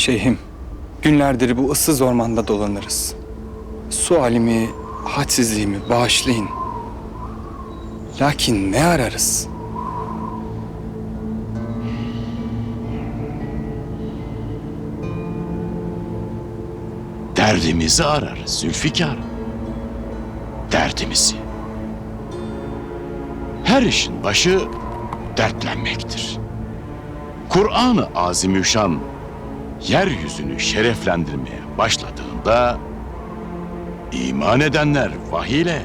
Şeyhim, günlerdir bu ıssız ormanda dolanırız. Sualimi, hadsizliğimi bağışlayın. Lakin ne ararız? Derdimizi ararız Zülfikar. Derdimizi. Her işin başı dertlenmektir. Kur'an-ı Azimüşşan yeryüzünü şereflendirmeye başladığında iman edenler vahiyle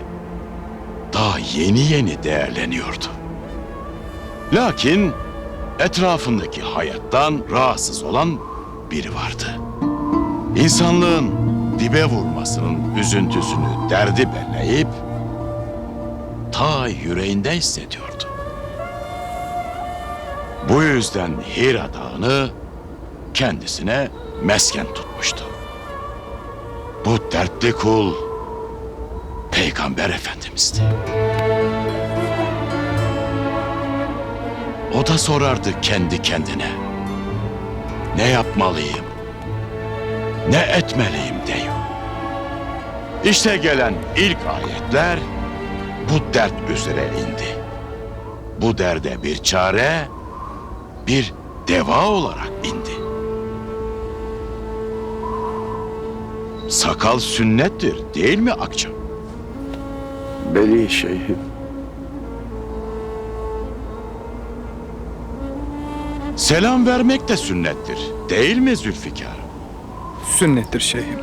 daha yeni yeni değerleniyordu. Lakin etrafındaki hayattan rahatsız olan biri vardı. İnsanlığın dibe vurmasının üzüntüsünü derdi belleyip ta yüreğinde hissediyordu. Bu yüzden Hira Dağı'nı kendisine mesken tutmuştu. Bu dertli kul Peygamber Efendimiz'di. O da sorardı kendi kendine. Ne yapmalıyım? ne etmeliyim diyor. İşte gelen ilk ayetler bu dert üzere indi. Bu derde bir çare, bir deva olarak indi. Sakal sünnettir değil mi Akça? Beli şeyhim. Selam vermek de sünnettir değil mi Zülfikar? Sünnettir şeyhim.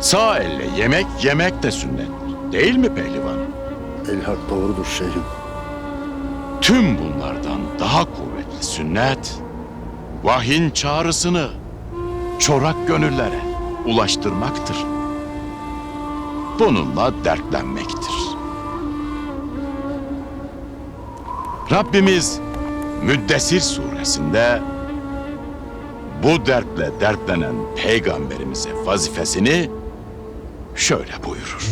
Sağ elle yemek yemek de sünnettir değil mi pehlivan? Elhak doğrudur şeyhim. Tüm bunlardan daha kuvvetli sünnet, vahyin çağrısını çorak gönüllere ulaştırmaktır. Bununla dertlenmektir. Rabbimiz Müddessir suresinde bu dertle dertlenen peygamberimize vazifesini şöyle buyurur.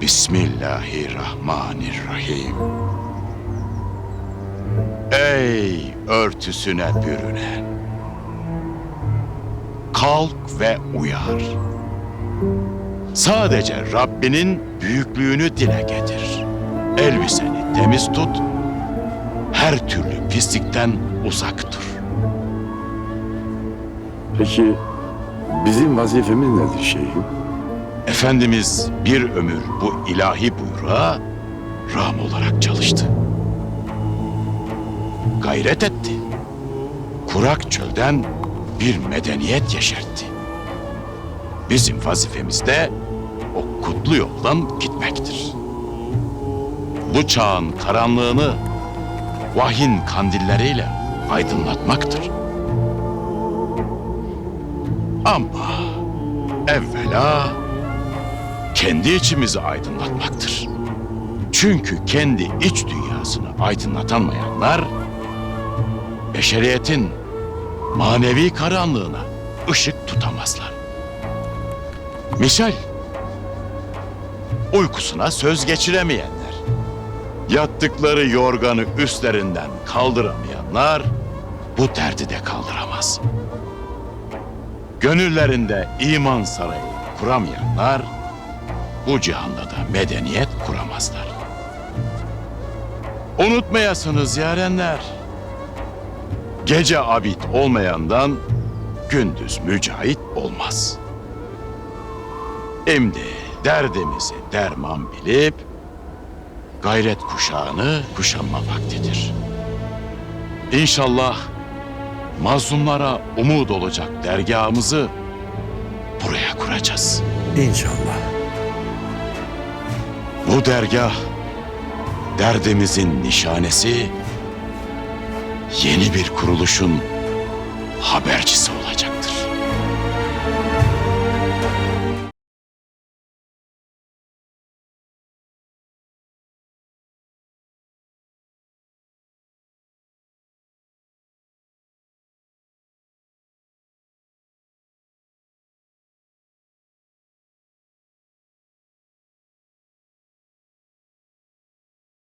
Bismillahirrahmanirrahim. Ey örtüsüne bürünen! Kalk ve uyar. Sadece Rabbinin büyüklüğünü dile getir. Elbiseni temiz tut, her türlü pislikten uzak dur. Peki bizim vazifemiz nedir şeyhim? Efendimiz bir ömür bu ilahi buyruğa ram olarak çalıştı. Gayret etti. Kurak çölden bir medeniyet yeşertti. Bizim vazifemiz de o kutlu yoldan gitmektir. Bu çağın karanlığını vahyin kandilleriyle aydınlatmaktır. Ama evvela kendi içimizi aydınlatmaktır. Çünkü kendi iç dünyasını aydınlatamayanlar beşeriyetin manevi karanlığına ışık tutamazlar. Misal uykusuna söz geçiremeyenler, yattıkları yorganı üstlerinden kaldıramayanlar bu derdi de kaldıramaz. Gönüllerinde iman sarayı kuramayanlar bu cihanda da medeniyet kuramazlar. Unutmayasınız yarenler. Gece abid olmayandan gündüz mücahit olmaz. Şimdi derdimizi derman bilip gayret kuşağını kuşanma vaktidir. İnşallah mazlumlara umut olacak dergahımızı buraya kuracağız. İnşallah. Bu dergah derdimizin nişanesi yeni bir kuruluşun habercisi olacak.